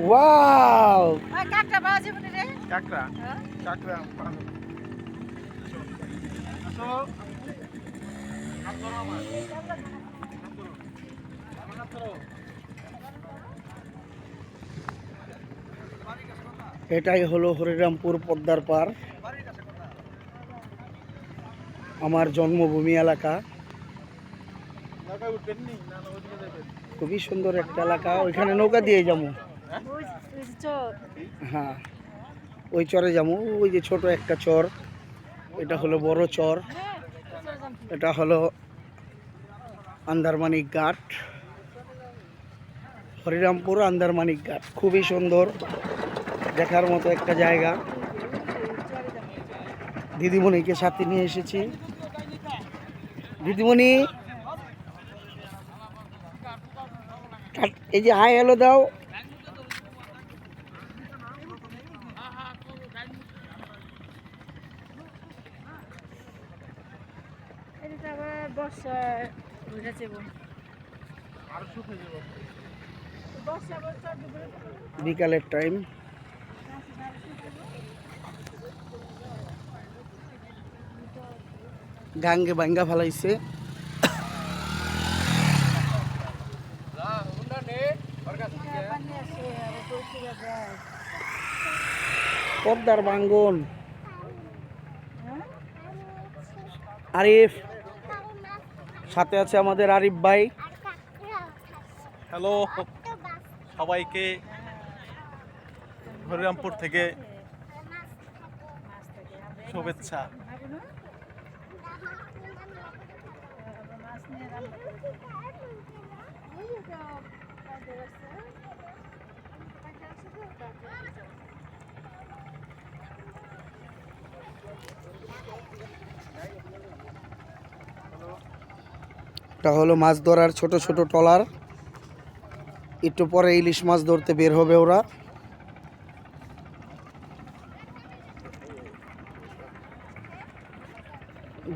Wow কাকটা রে? হ্যাঁ? আসো। এটাই হলো হরিরামপুর পদ্মার পার। আমার জন্মভূমি এলাকা। উঠবেন না, যাবেন। খুবই সুন্দর একটা এলাকা, ওইখানে নৌকা দিয়ে যাব হ্যাঁ ওই চরে যাব, ওই যে ছোট একটা চর, এটা হলো বড় চর। এটা হলো আন্দারমানিক ঘাট, হরিরামপুর আন্দারমানিক ঘাট, খুবই সুন্দর, দেখার মতো একটা জায়গা দিদিমণিকে সাথে নিয়ে এসেছি দিদিমণি এই যে হাই হ্যালো দাও। বিকালের টাইম গাঙ্গে বাঙ্গা ফেলাইছে পানি আসে আবার পরিষ্কার যায় পদ্মার বাঙ্গন। আরিফ সাথে আছে আমাদের আরিফ ভাই। হ্যালো সবাইকে হরিরামপুর থেকে শুভেচ্ছা খাব না আবার মাছ নিয়ে রান্না এটা হলো মাছ ধরার ছোট ছোট ট্রলার। একটু পরে ইলিশ মাছ ধরতে বের হবে ওরা।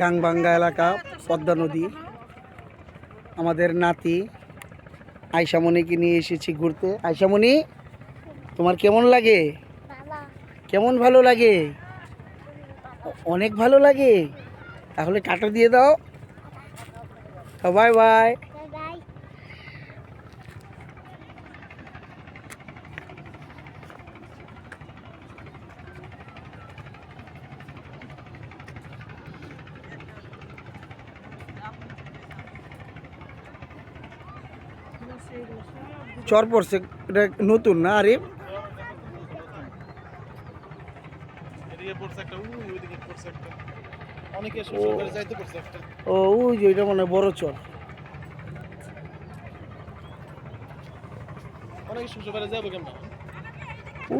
গাংবাঙ্গা এলাকা পদ্মা নদী। আমাদের নাতি আয়সামণিকে নিয়ে এসেছি ঘুরতে। আয়সামণি তোমার কেমন লাগে? কেমন ভালো লাগে? অনেক ভালো লাগে। তাহলে টাটা দিয়ে দাও। বাই বাই চর পড়ছে এটা নতুন না আরে এদিকে পড়ছে একটা উই ওইদিকে পড়ছে একটা ও ওই যে ওইটা মানে বড় চর। ও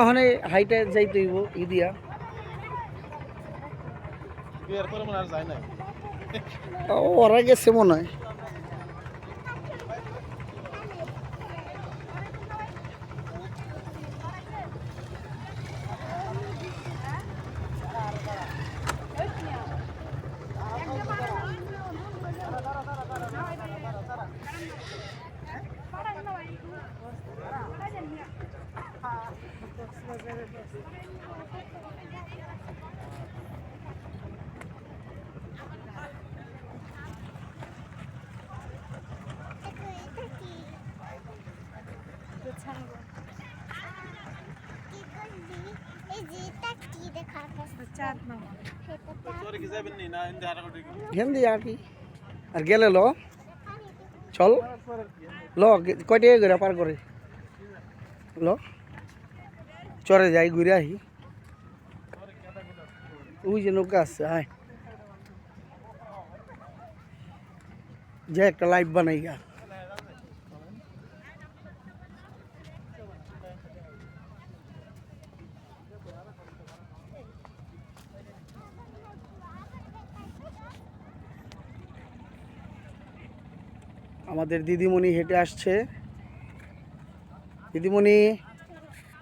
ওখানে হাইটে যাইতে হইব ইদিয়া। ওরা গেছে মনে হয়। চাঁদ মামা তোরে কি যাবেন নি না ইন্দে হারা করে হেন দিয়ে আটি আর গেলে ল চল ল গে- কয়টা ঘুরে পার করে ল চরে যাই, ঘুরে আহি। ওই যে নৌকা আছে, আয়। যে একটা লাইভ বানাই গা। আমাদের দিদিমণি হেঁটে আসছে। দিদিমণি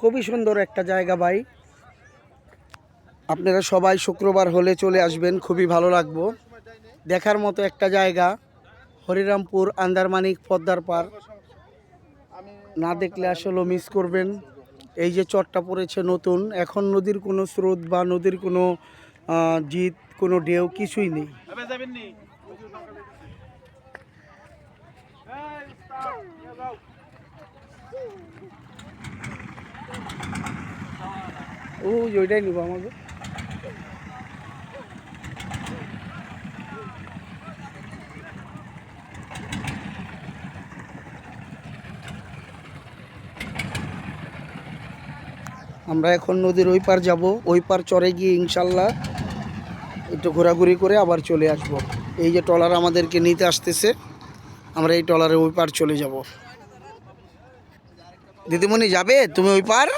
খুবই সুন্দর একটা জায়গা ভাই। আপনারা সবাই শুক্রবার হলে চলে আসবেন, খুবই ভালো লাগবো। দেখার মতো একটা জায়গা, হরিরামপুর, আন্দারমানিক, পদ্মার পার না দেখলে আসলে মিস করবেন। এই যে চটটা পড়েছে নতুন, এখন নদীর কোনো স্রোত বা নদীর কোনো জিত, কোনো ঢেউ কিছুই নেই আবে যাবেন নি এই স্টপ নিয়ে যাও ও, ওইটাই নিব আমাকে। আমরা এখন নদীর ওই পার যাব, ওই পার চরে গিয়ে ইনশাল্লাহ একটু ঘোরাঘুরি করে আবার চলে আসব। এই যে ট্রলার আমাদেরকে নিতে আসতেছে, আমরা এই ট্রলারে ওই পার চলে যাব। দিদিমণি যাবে? তুমি ওই পার?